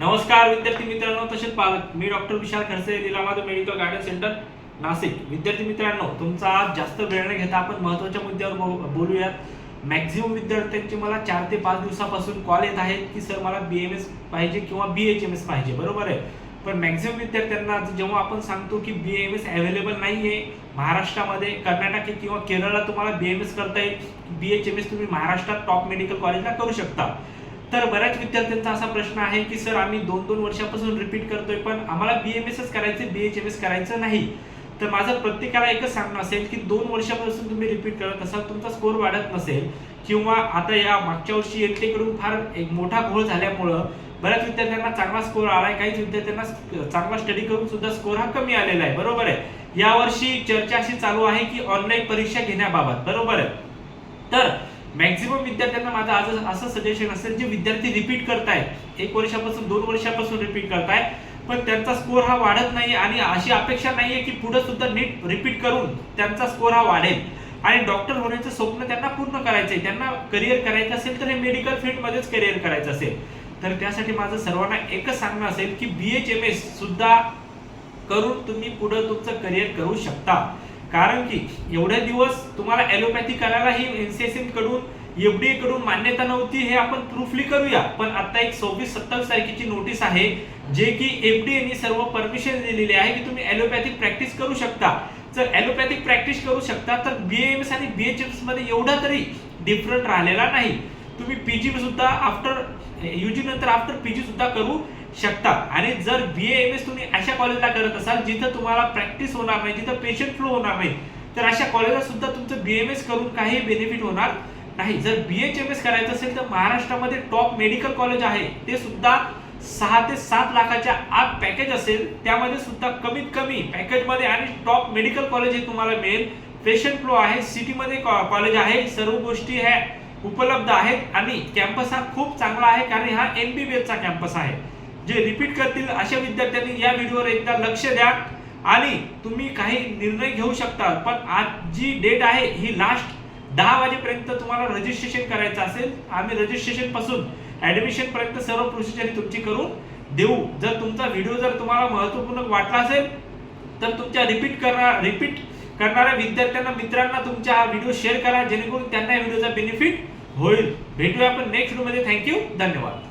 नमस्कार विद्यार्थी मित्रांनो तसेच पालक. मी doctor Vishal Khadse Leelamadhav medical garden centre Nashik. विद्यार्थी मित्रांनो तुमचा आज जास्त वेळ न घेता आपण महत्त्वाच्या मुद्द्यावर बोलूयात. मॅक्झिमम विद्यार्थ्यांचे मला चार ते पाच दिवसापासून कॉल येत आहेत की सर मला बी एम एस पाहिजे किंवा बी एच एम एस पाहिजे. बरोबर आहे. पण मॅक्झिमम विद्यार्थ्यांना जेव्हा आपण सांगतो की बी एम एस अवेलेबल नाही आहे महाराष्ट्रामध्ये कर्नाटक किंवा केरळला तुम्हाला बी एम एस करता येईल बी एच एम एस तुम्ही महाराष्ट्रात टॉप मेडिकल कॉलेजला करू शकता. तर बऱ्याच विद्यार्थ्यांचा असा प्रश्न आहे की सर आम्ही दोन दोन वर्षापासून रिपीट करतोय पण आम्हाला बी एम एसच करायचं बी एच एम एस करायचं नाही. तर माझं प्रत्येकाला एकच सांगणं असेल की दोन वर्षापासून तुम्ही रिपीट करत असाल तुमचा स्कोर वाढत नसेल किंवा आता या मागच्या वर्षी NTA फार एक मोठा घोळ झाल्यामुळं बऱ्याच विद्यार्थ्यांना चांगला स्कोर आलाय काहीच विद्यार्थ्यांना चांगला स्टडी करून सुद्धा स्कोर हा कमी आलेला आहे. बरोबर आहे. यावर्षी चर्चा अशी चालू आहे की ऑनलाईन परीक्षा घेण्याबाबत. बरोबर आहे. तर मॅक्झिमम विद्यार्थ्यांना माझं आज असं सजेशन असेल जे विद्यार्थी रिपीट करतायत. एक वर्षापासून दोन वर्षापासून रिपीट करताय पण त्यांचा स्कोर हा वाढत नाही आणि अशी अपेक्षा नाहीये की पुढे सुद्धा नीट रिपीट करून त्यांचा स्कोर हा वाढेल. आणि डॉक्टर होण्याचं स्वप्न त्यांना पूर्ण करायचंय. त्यांना करिअर करायचं असेल तर हे मेडिकल फील्डमध्येच करिअर करायचं असेल. तर त्यासाठी माझं सर्वांना एकच सांगणं असेल की बी एच एम एस सुद्धा करून तुम्ही पुढे तुमचं करिअर करू शकता. कारण की एवढे दिवस तुम्हाला ॲलोपॅथी करायला ही एनसीएसएनकडून एफडीए कडून मान्यता नव्हती हे आपण प्रूफली करूया. पण आता एक सव्वीस सत्तावीस तारखेची नोटीस आहे जे की एफडीएनी सर्व परमिशन दिलेली आहे की तुम्ही ॲलोपॅथिक प्रॅक्टिस करू शकता. जर ॲलोपॅथिक प्रॅक्टिस करू शकता तर बीएमएस आणि बीएचएमएसमध्ये एवढा तरी डिफरंट राहिलेला नाही. तुम्ही पीजी सुद्धा आफ्टर युजी नंतर आफ्टर पीजी सुद्धा करू शकता. आणि जर बी एम एस तुम्ही अशा कॉलेजला करत असाल जिथं तुम्हाला प्रॅक्टिस होणार नाही जिथं पेशंट फ्लो होणार नाही तर अशा कॉलेजला सुद्धा तुमचं बी एम एस करून काही बेनिफिट होणार नाही. जर बी एच एम एस करायचं असेल तर महाराष्ट्रामध्ये टॉप मेडिकल कॉलेज आहे. ते सुद्धा सहा ते सात लाखाच्या आत पॅकेज असेल. त्यामध्ये सुद्धा कमीत कमी पॅकेजमध्ये आणि टॉप मेडिकल कॉलेज हे तुम्हाला मिळेल. पेशंट फ्लो आहे सिटीमध्ये कॉलेज आहे सर्व गोष्टी ह्या उपलब्ध आहेत. आणि कॅम्पस हा खूप चांगला आहे कारण हा एम बी बी एसचा कॅम्पस आहे. जे रिपीट करतील अशा विद्यार्थ्यांनी या व्हिडिओवर एकदा लक्ष द्या. आणि तुम्ही काही निर्णय घेऊ शकता पण आज जी डेट आहे ही लास्ट दहा वाजेपर्यंत तुम्हाला रजिस्ट्रेशन करायचं असेल. आम्ही रजिस्ट्रेशनपासून ऍडमिशन पर्यंत सर्व प्रोसिजर तुमची करून देऊ. जर तुमचा व्हिडिओ जर तुम्हाला महत्त्वपूर्ण वाटला असेल तर तुमच्या रिपीट करणार रिपीट करणाऱ्या विद्यार्थ्यांना मित्रांना तुमचा हा व्हिडिओ शेअर करा जेणेकरून त्यांना या व्हिडिओचा बेनिफिट होईल. भेटूया आपण नेक्स्ट व्हिडिओमध्ये थँक्यू धन्यवाद.